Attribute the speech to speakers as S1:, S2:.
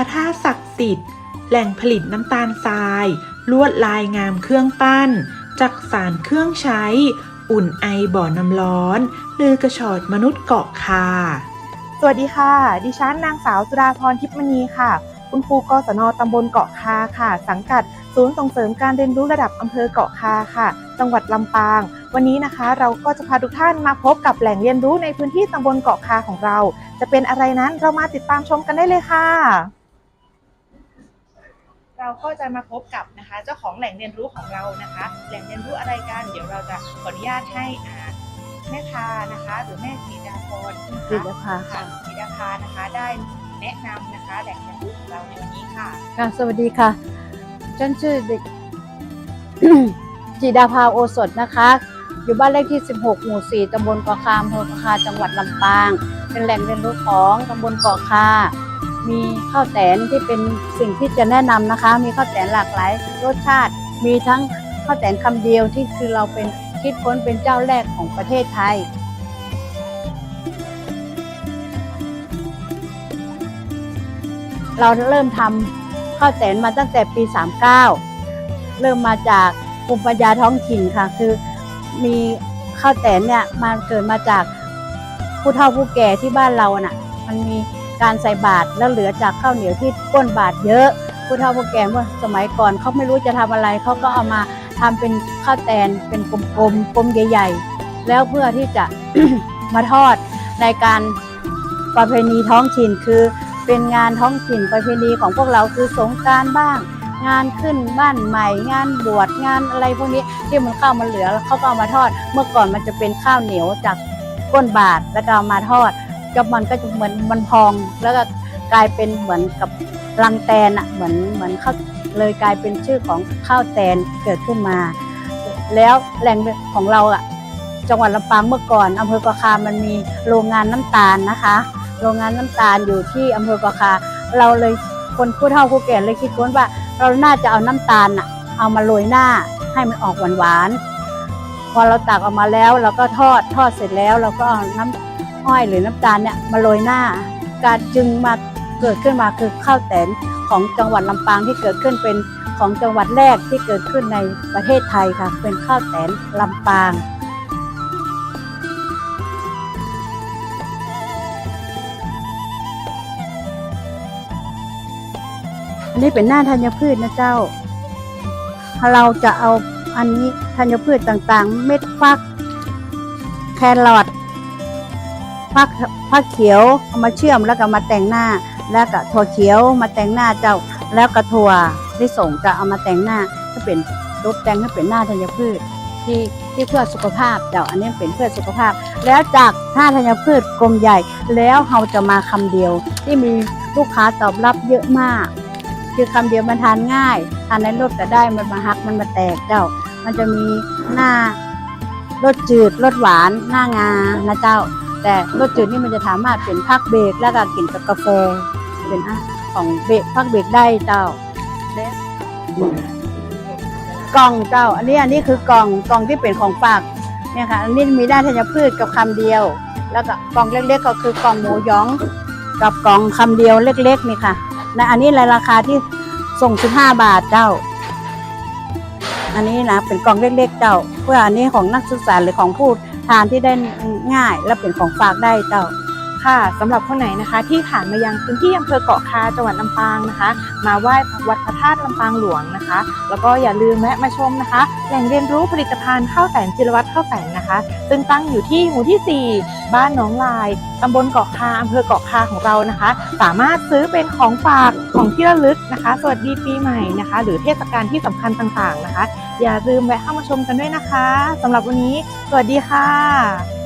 S1: พระธาตุศักดิ์สิทธิ์ แหล่งผลิตน้ำตาลทราย ลวดลายงามเครื่องปั้น จักสารเครื่องใช้ อุ่นไอบ่อน้ำร้อนลือกระชอดมนุษย์เกาะคา
S2: สวัสดีค่ะ ดิฉันนางสาวสุดาพรทิพมณีค่ะ คุณครูกศนตำบลเกาะคาค่ะ สังกัดศูนย์ส่งเสริมการเรียนรู้ระดับอำเภอเกาะคาค่ะ จังหวัดลำปาง วันนี้นะคะ เราก็จะพาทุกท่านมาพบกับแหล่งเรียนรู้ในพื้นที่ตำบลเกาะคาของเรา จะเป็นอะไรนั้นเรามาติดตามชมกันได้เลยค่ะ เราก็จะมาพบกับนะคะ เจ้าของแหล่งเรียนรู้ของเรานะคะ แหล่งเรียนรู้อะไรกัน เดี๋ยวเราจะขออนุญาตให้อ่าแม่คานะคะ หรือแม่สีดาพรใช่ไหมคะ
S3: จิตรภา
S2: ค่ะ
S3: ค่ะ
S2: สีดาพานะคะได้แนะนำนะคะแหล่งเรียนรู้ของเราในวันนี้ค่ะ
S3: ค่ะสวัสดีค่ะฉันชื่อเด็กจิดาภาโอสถนะคะ อยู่บ้านเลขที่ 16 หมู่ 4 ตำบลเกาะคาอำเภอเกาะคาจังหวัดลำปาง เป็นแหล่งเรียนรู้ของตำบลเกาะคา มีข้าวแตนที่เป็นสิ่งที่จะแนะนำนะคะ มีข้าวแตนหลากหลายรสชาติ มีทั้งข้าวแตนคำเดียวที่คือเราเป็นคิดค้นเป็นเจ้าแรกของประเทศไทยเราเริ่มทำข้าวแตนมาตั้งแต่ปี 39 เริ่มมาจากภูมิปัญญาท้องถิ่นค่ะ คือมีข้าวแตนเนี่ยมาเกิดมาจากผู้เฒ่าผู้แก่ที่บ้านเราน่ะ มันมี การใส่บาตรแล้วเหลือจากข้าวเหนียวที่ก้นบาตรเยอะผู้เฒ่าผู้แก่เมื่อสมัยก่อนเขาไม่รู้จะทำอะไรเขาก็เอามาทำเป็นข้าวแตนเป็นกลมๆกลมใหญ่ ๆ แล้วเพื่อที่จะมาทอดในการประเพณีท้องถิ่นคือเป็นงานท้องถิ่นประเพณีของพวกเราคือสงการบ้าง งานขึ้นบ้านใหม่ งานบวชงานอะไรพวกนี้ที่มันข้าวมันเหลือแล้วเขาก็เอามาทอด เมื่อก่อนมันจะเป็นข้าวเหนียวจากก้นบาทแล้วก็เอามาทอด ก็มันก็จะเหมือนมันพองแล้วก็กลายเป็นเหมือนกับรังแตนอะเหมือนเหมือนข้าวเลยกลายเป็นชื่อของข้าวแตนเกิดขึ้นมา แล้วแหล่งของเราอะจังหวัดลำปางเมื่อก่อนอำเภอกะคามันมีโรงงานน้ำตาลนะคะ โรงงานน้ำตาลอยู่ที่อำเภอกะคาเราเลยคนผู้เฒ่าผู้แก่เลยคิดค้นว่า เราน่าจะเอาน้ำตาลน่ะเอามาโรยหน้าให้มันออกหวานๆพอเราตักออกมาแล้วเราก็ทอดทอดเสร็จแล้ว เราก็เอาน้ำ อ้อยหรือน้ำตาลเนี่ยมาโรยหน้า การจึงมาเกิดขึ้นมาคือข้าวแตนของจังหวัดลำปางที่เกิดขึ้นเป็นของจังหวัดแรกที่เกิดขึ้นในประเทศไทยค่ะ เป็นข้าวแตนลำปางอันนี้เป็นหน้าธัญพืชนะเจ้า เราจะเอาอันนี้ธัญพืชต่างๆ เม็ดฟัก แครอท ฟักฟักเขียวเอามาเชื่อมแล้วก็มาแต่งหน้า แล้วก็ถั่วเขียวมาแต่งหน้าเจ้า แล้วก็ถั่วที่ส่งจะเอามาแต่งหน้าถ้าเป็นรูปแต่งให้เป็นหน้าธัญพืชที่ที่เพื่อสุขภาพเจ้าอันนี้เป็นเพื่อสุขภาพ แล้วจากหน้าธัญพืชกลมใหญ่ แล้วเราจะมาคำเดียว ที่มีลูกค้าตอบรับเยอะมาก คือคำเดียวมันทานง่ายทานในรสก็ได้มันมาหักมันมาแตกเจ้า มันจะมีหน้ารสจืดรสหวานหน้างานะเจ้า แต่รสจืดนี่มันจะสามารถเป็นพักเบรกแล้วก็กินกับกาแฟเป็นอาของเบรกพักเบรกได้เจ้าและกล่องเจ้า อันนี้อันนี้คือกล่องกล่องที่เป็นของฝากเนี่ยค่ะอันนี้มีด้านธัญพืชกับคำเดียว แล้วก็กล่องเล็กๆก็คือกล่องหมูยอง กับกล่องคำเดียวเล็ก ๆ นี่ค่ะนะอันนี้ในราคาที่ส่ง15บาทเจ้า อันนี้นะเป็นกล่องเล็กๆเจ้า เพื่ออันนี้ของนักศึกษาหรือของผู้ ทานที่ได้ง่ายและเป็นของฝากได้เจ้า
S2: ค่ะสำหรับคนไหนนะคะที่ผ่านมายังพื้นที่อำเภอเกาะคาจังหวัดลำปางนะคะ มาไหว้วัดพระธาตุลำปางหลวงนะคะ แล้วก็อย่าลืมแวะมาชมนะคะ แหล่งเรียนรู้ผลิตภัณฑ์ข้าวแตนจิรวัตรข้าวแตนนะคะ ซึ่งตั้งอยู่ที่หมู่ที่ 4 บ้านหนองลายตำบลเกาะคาอำเภอเกาะคาของเรานะคะ สามารถซื้อเป็นของฝากของที่ระลึกนะคะสวัสดีปีใหม่นะคะ หรือเทศกาลที่สำคัญต่างๆนะคะ อย่าลืมแวะเข้ามาชมกันด้วยนะคะสำหรับวันนี้ สวัสดีค่ะ